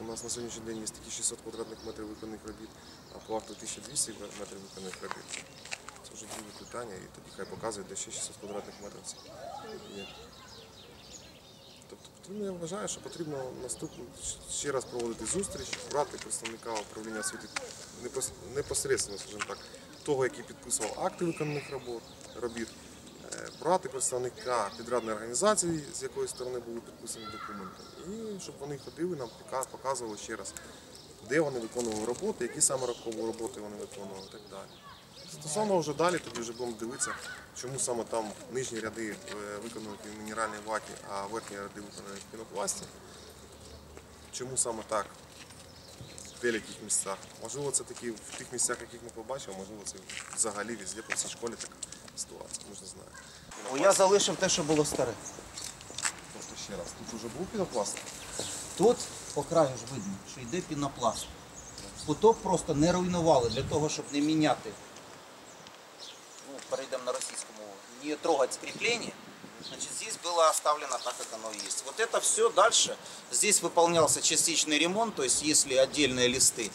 У нас на сьогоднішній день є такі 600 квадратних метрів виконаних робіт, а по акту 1200 метрів виконаних робіт. Це вже друге питання, і тоді хай показує, де ще 600 квадратних метрів є. Тобто потрібно, я вважаю, що потрібно наступну ще раз проводити зустріч, брати представника управління освіти непос- непосередньо, скажімо так, того, який підписував акти виконаних робіт, е, брати представника підрядної організації, з якої сторони були підписані документи, і щоб вони ходили, нам показували ще раз, де вони виконували роботи, які саме рокові роботи вони виконували і так далі. Стосовно вже далі, тоді вже будемо дивитися, чому саме там нижні ряди е, виконані в мінеральній ваті, а верхні ряди виконані в пінопласті. Чому саме так в деяких місцях? Можливо, це такі в тих місцях, яких ми побачили, можливо, це взагалі везде по всій школі така ситуація, знаємо. Ну, Я залишив те, що було старе. Тобто ще раз, тут вже був пінопласт? Тут по краю ж видно, що йде пінопласт. Куток просто не руйнували для того, щоб не міняти. Ну, перейдем на российскую мову. Не трогать скрепление. Значит, здесь было оставлено так, как оно и есть. Вот это все дальше. Здесь выполнялся частичный ремонт, то есть если отдельные листы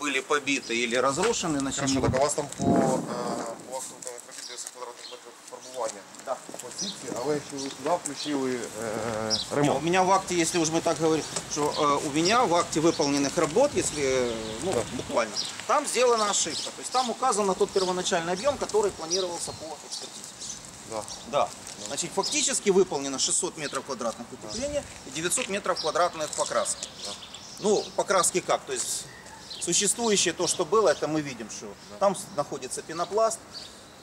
были побиты или разрушены, значит, Хорошо, они так а у вас там по, е, сітці, але ще ви туди включили е, У ремонт. меня в акте, если уж мы так говорим, что э, у меня в акте выполненных работ, если э, ну, буквально, там сделана ошибка. То есть там указан тот первоначальный объем, который планировался по экспертизе. Да. Да. Значит, фактически выполнено 600 метров квадратных утепления и 900 метров квадратных покраски. Ну, покраски как? То есть существующее то, что было, это мы видим, что там с- находится пенопласт,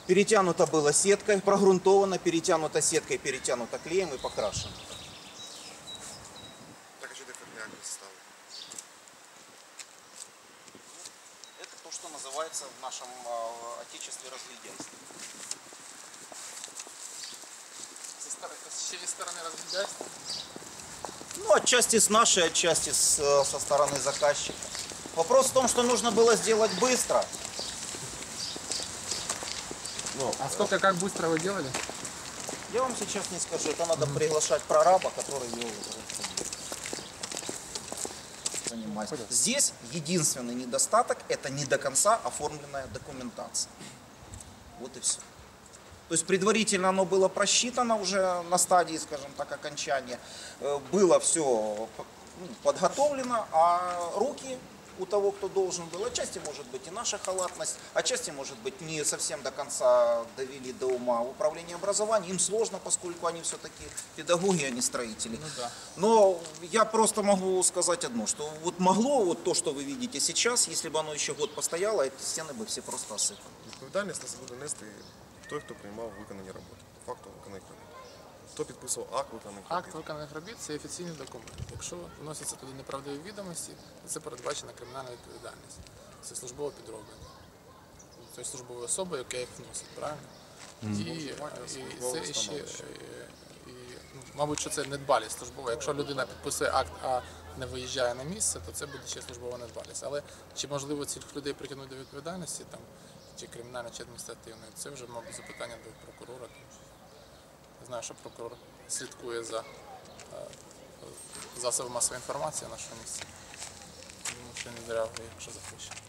перетянуто было сеткой, прогрунтовано, перетянуто сеткой, перетянуто клеем и покрашено. Так, а що дефектні ставили? Это то, что называется в нашем э, отечестве разглядяйство. Зі сторони, з чиєї сторони розглядайся? Ну, отчасти с нашей, отчасти с, э, со стороны заказчика. Вопрос в том, что нужно было сделать быстро. Ну, А сколько, как быстро вы делали? Я вам сейчас не скажу, это надо приглашать прораба, который вел занимается. Здесь единственный недостаток – это не до конца оформленная документация. Вот и все. То есть предварительно оно было просчитано уже на стадии, скажем так, окончания. Э, Было все подготовлено, а руки у того, кто должен был, отчасти может быть и наша халатность, отчасти может быть не совсем до конца довели до ума управление образования. Им сложно, поскольку они все-таки педагоги, а не строители. Ну да. Но я просто могу сказать одно, что вот могло вот то, что вы видите сейчас, если бы оно еще год постояло, эти стены бы все просто осыпали. відповідальність на себе буде нести той, хто приймав виконані роботи. По факту виконаних робіт. Хто підписував акт виконаних Акт виконаних робіт це офіційний документ. Якщо вносяться туди неправдиві відомості, то це передбачена кримінальна відповідальність. Це службове підроблення. Тобто службової особи, яка їх вносить, правильно? І, і це ще, е, і, ну, мабуть, що це недбалість службова. Якщо людина підписує акт, а не виїжджає на місце, то це буде ще службова недбалість. Але чи можливо цих людей притягнути до відповідальності, там, чи кримінальної, чи адміністративної, це вже, мабуть, запитання до прокурора. Тому що я знаю, що прокурор слідкує за е, засобами масової інформації нашого місця. Думаю, що не зря його якщо захищає.